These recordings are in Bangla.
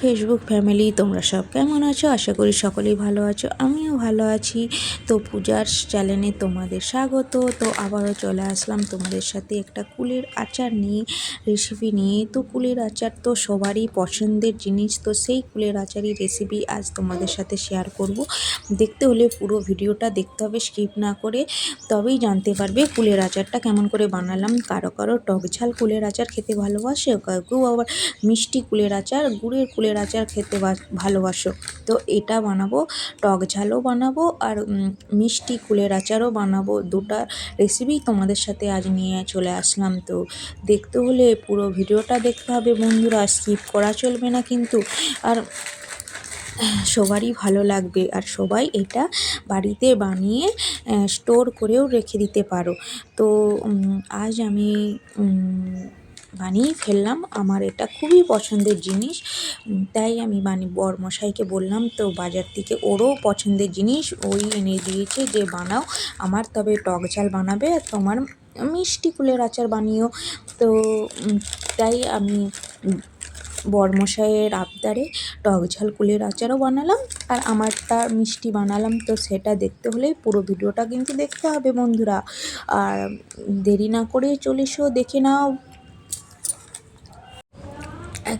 ফেসবুক ফ্যামিলি তোমরা সব কেমন আছো? আশা করি সকলেই ভালো আছো। আমিও ভালো আছি। তো পূজার চ্যানেলে তোমাদের স্বাগত। তো আবারও চলে আসলাম তোমাদের সাথে একটা কুলের আচার নিয়ে রেসিপি নিয়ে। তো কুলের আচার তো সবারই পছন্দের জিনিস। তো সেই কুলের আচারই রেসিপি আজ তোমাদের সাথে শেয়ার করব। দেখতে হলে পুরো ভিডিওটা দেখতে হবে স্কিপ না করে। তবেই জানতে পারবে কুলের আচারটা কেমন করে বানালাম। কারও কারও টক ঝাল কুলের আচার খেতে ভালোবাসে কেউ আবার মিষ্টি কুলের আচার, গুড়ের কুলের আচার খেতে ভালোবাসো। তো এটা বানাবো, টক ঝালও বানাবো আর মিষ্টি কুলের আচারও বানাবো। দুটা রেসিপি তোমাদের সাথে আজ নিয়ে চলে আসলাম। তো দেখতে হলে পুরো ভিডিওটা দেখতে হবে বন্ধুরা স্কিপ করা চলবে না কিন্তু। আর সবারই ভালো লাগবে আর সবাই এটা বাড়িতে বানিয়ে স্টোর করেও রেখে দিতে পারো। তো আজ আমি বানিয়ে ফেললাম। আমার এটা খুবই পছন্দের জিনিস। তাই আমি বানি, বরমশাইকে বললাম, তো বাজার থেকে ওরও পছন্দের জিনিস ওই এনে দিয়েছে যে বানাও। আমার তবে টক ঝাল বানাবে আর তোমার মিষ্টি কুলের আচার বানিও। তো তাই আমি বরমশাইয়ের আবদারে টক ঝাল কুলের আচারও বানালাম আর আমারটা মিষ্টি বানালাম। তো সেটা দেখতে হলে পুরো ভিডিওটা কিন্তু দেখতে হবে বন্ধুরা। আর দেরি না করে চলে দেখে নাও।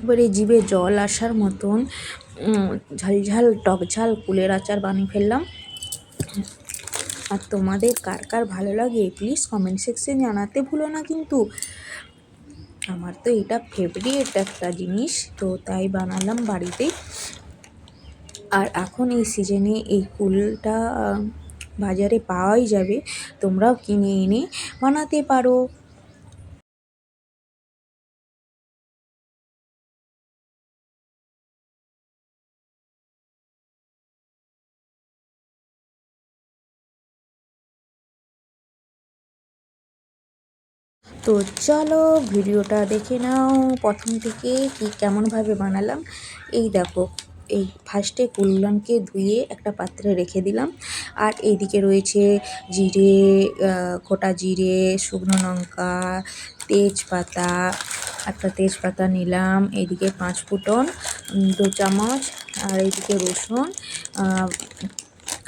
একবারে জিভে জল আসার মতন ঝালঝাল টক ঝাল, কুলের আচার বানিয়ে ফেললাম। আর তোমাদের কার কার ভালো লাগে প্লিজ কমেন্ট সেকশন জানাতে ভুলো না কিন্তু। আমার তো এটা ফেভারিট একটা জিনিস, তো তাই বানালাম বাড়িতে। আর এখন এই সিজনে এই কুলটা বাজারে পাওয়াই যাবে, তোমরাও কিনে এনে বানাতে পারো। তো চলো ভিডিওটা দেখে নাও। প্রথম থেকে কি কেমনভাবে বানালাম? এই দেখো, এই ফার্স্টে কুল্লনকে ধুয়ে একটা পাত্রে রেখে দিলাম। আর এইদিকে রয়েছে জিরে গোটা জিরে, শুকনো লঙ্কা, তেজপাতা, একটা তেজপাতা নিলাম। এইদিকে পাঁচ ফুটন দু চামচ, আর এইদিকে রসুন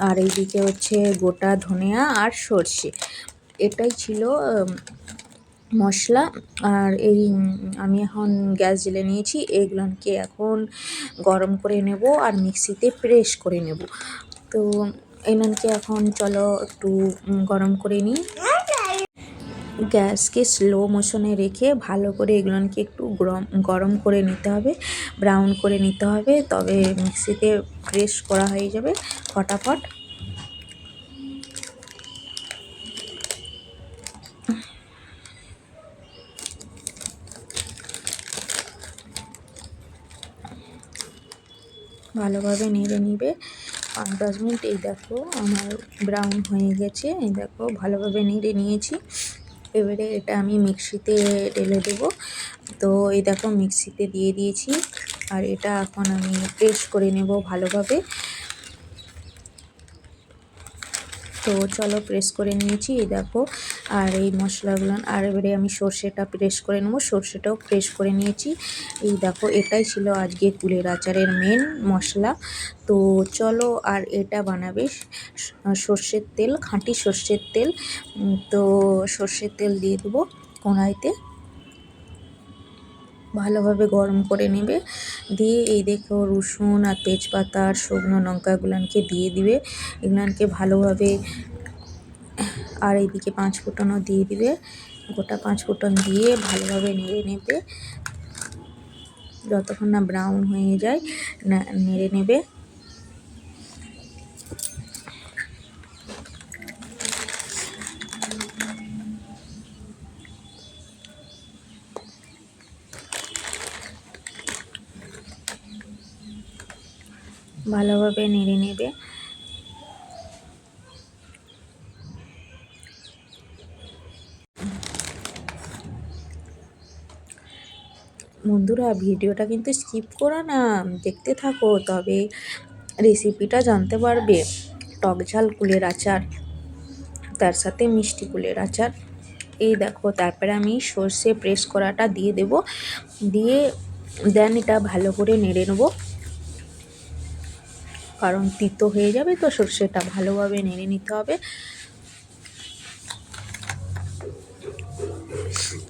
আর এইদিকে হচ্ছে গোটা ধনিয়া আর সর্ষে। এটাই ছিল মশলা আর এই আমি এখন গ্যাস জেলে নিয়েছি। এগুলোকে এখন গরম করে নেব আর মিক্সিতে প্রেস করে নেব। তো এনানকে এখন চলো একটু গরম করে নিই। গ্যাসকে স্লো মোশনে রেখে ভালো করে এগুলোকে একটু গরম গরম করে নিতে হবে, ব্রাউন করে নিতে হবে। তবে মিক্সিতে প্রেস করা হয়ে যাবে ফটাফট। ভালোভাবে নেড়ে নিবে। পাঁচ, দশ মিনিট। এই দেখো আমার ব্রাউন হয়ে গেছে। এই দেখো ভালোভাবে নেড়ে নিয়েছি। এবারে এটা আমি মিক্সিতে ঢেলে দেবো। তো এই দেখো মিক্সিতে দিয়ে দিয়েছি। আর এটা এখন আমি পেস্ট করে নেব ভালোভাবে। তো চলো প্রেস করে নিয়েছি, এই দেখো। আর এই মশলাগুলো, আর এবারে আমি সর্ষেটা প্রেস করে নেব। সর্ষেটাও প্রেস করে নিয়েছি। এই দেখো, এটাই ছিল আজকে কুলের আচারের মেন মশলা। তো চলো, আর এটা বানাবে সর্ষের তেল, খাঁটি সর্ষের তেল। তো সর্ষের তেল দিয়ে দেবো কড়াইতে। ভালোভাবে গরম করে নেবে। দিয়ে এই দেখো রসুন আর তেজপাতা আর শুকনো লঙ্কাগুলানকে দিয়ে দিবে। এগুলানকে ভালোভাবে আর এইদিকে পাঁচ ফুটনও দিয়ে দিবে। গোটা পাঁচ ফুটন দিয়ে ভালোভাবে নেড়ে নেবে। যতক্ষণ না ব্রাউন হয়ে যায়, না, নেড়ে নেবে। ভালোভাবে নেড়ে নেবে। বন্ধুরা, ভিডিওটা কিন্তু স্কিপ করো না, দেখতে থাকো, তবে রেসিপিটা জানতে পারবে। টক ঝাল কুলের আচার, তার সাথে মিষ্টি কুলের আচার। এই দেখো, তারপরে আমি সর্ষে প্রেস করাটা দিয়ে দেব। দিয়ে দেন এটা ভালো করে নেড়ে নেব। কারণ তিতো হয়ে যাবে, তো সর্ষেটা ভালোভাবে নেড়ে নিতে হবে।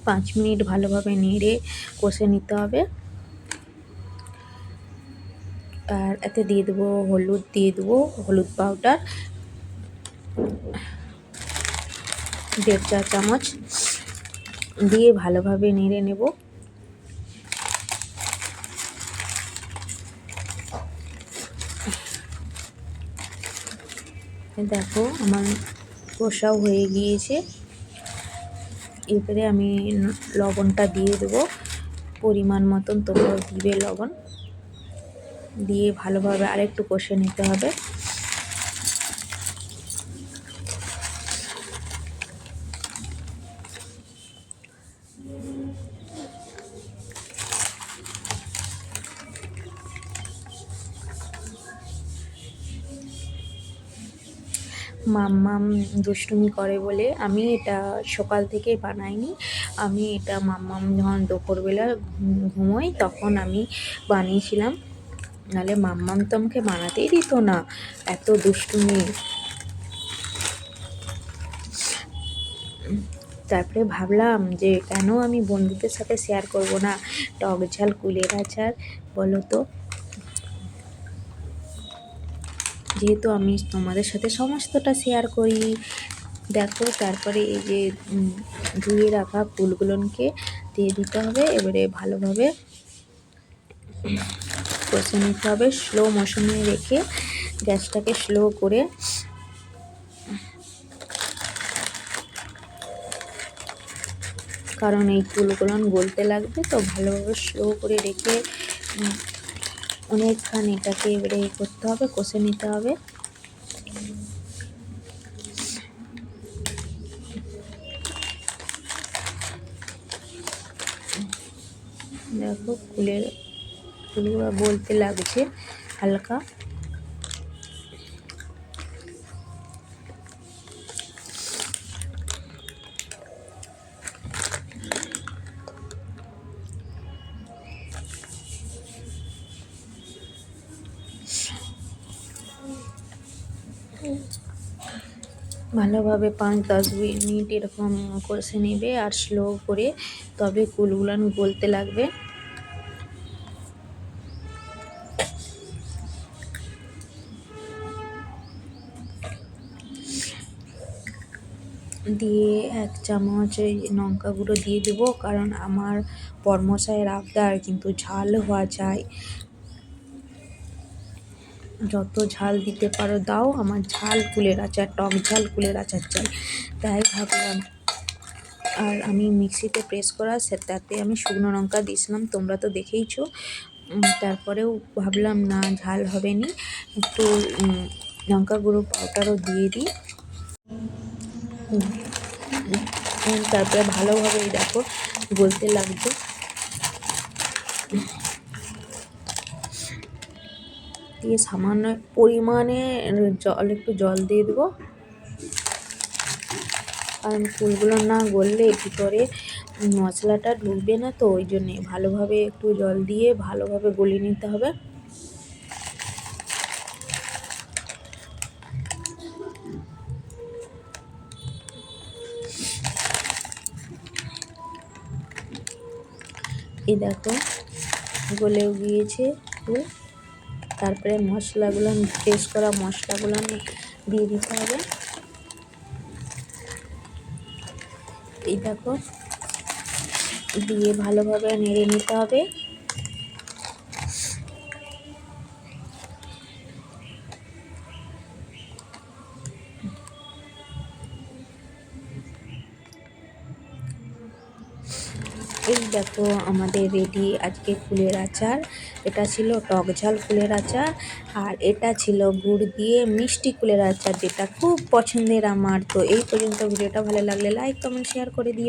পাঁচ মিনিট ভালোভাবে নেড়ে কষে নিতে হবে। আর এতে দিয়ে দেবো হলুদ, দিয়ে দেবো হলুদ পাউডার, দেড় চা চামচ। দিয়ে ভালোভাবে নেড়ে নেব। দেখো, আমার কষাও হয়ে গিয়েছে। এরপরে আমি লবণটা দিয়ে দেবো। পরিমাণ মতন তোমরাও দিবে লবণ। দিয়ে ভালোভাবে আরেকটু কষে নিতে হবে। মাম্মাম দুষ্টুমি করে বলে আমি এটা সকাল থেকে বানাইনি। আমি এটা মাম্মাম যখন দুপুরবেলা ঘুমোই তখন আমি বানিয়েছিলাম। নাহলে মাম্মাম তো আমাকে বানাতেই দিত না, এত দুষ্টুমি। তারপরে ভাবলাম যে কেন আমি বন্ধুদের সাথে শেয়ার করব না? টক ঝাল, কুলের আচার, বলো তো। যেহেতু আমি তোমাদের সাথে সমস্তটা শেয়ার করি, দেখো তারপরে এই যে ধুয়ে রাখা ফুলগুলোকে দিয়ে দিতে হবে, এবারে ভালোভাবে কষে নিতে হবে স্লো মোশনে রেখে গ্যাসটাকে স্লো করে কারণ এই ফুলগুলো গলতে লাগবে, তো ভালোভাবে স্লো করে রেখে অনেকক্ষণ এটাকে এবারে করতে হবে কষে নিতে হবে। দেখো ফুলের ফুলগুলো বলতে লাগছে হালকা। ভালোভাবে পাঁচ দশ মিনিট এরকম কষে নেবে আর স্লো করে তবে কুলগুলান গলতে লাগবে। দিয়ে এক চামচ লঙ্কা গুঁড়ো দিয়ে দেবো, কারণ আমার বর্মশাইয়ের আবদার, কিন্তু ঝাল হওয়া চাই। যত ঝাল দিতে পারো দাও, আমার ঝাল কুলের আচার, টক ঝাল কুলের আচার চাই। তাই ভাবলাম, আর আমি মিক্সিতে প্রেস করা তাতে আমি শুকনো লঙ্কা দিয়েছিলাম, তোমরা তো দেখেইছো। তারপরেও ভাবলাম, না, ঝাল হবে নি। একটু লঙ্কা গুঁড়ো পাউডারও দিয়ে দিই। তারপরে ভালোভাবে দেখো, গলতে লাগছে। দিয়ে সামান্য পরিমাণে জল, একটু জল দিয়ে দেবো। কারণ ফুলগুলো না গললে ভিতরে মশলাটা ঢুকবে না তো, ওই জন্যে ভালোভাবে একটু জল দিয়ে ভালোভাবে গলিয়ে নিতে হবে। এই দেখো, গলেও গিয়েছে ফুল। তারপরে মশলাগুলো পেস্ট করা মশলাগুলো দিয়ে দিতে হবে। এই দেখো, দিয়ে ভালোভাবে নেড়ে নিতে হবে। এই দেখো আমাদের রেডি আজকে ফুলের আচার। এটা ছিল টক ঝাল ফুলের আচার আর এটা ছিল গুড় দিয়ে মিষ্টি ফুলের আচার যেটা খুব পছন্দের আমার। তো এই পর্যন্ত ভিডিওটা ভালো লাগলে লাইক কমেন্ট শেয়ার করে দিও।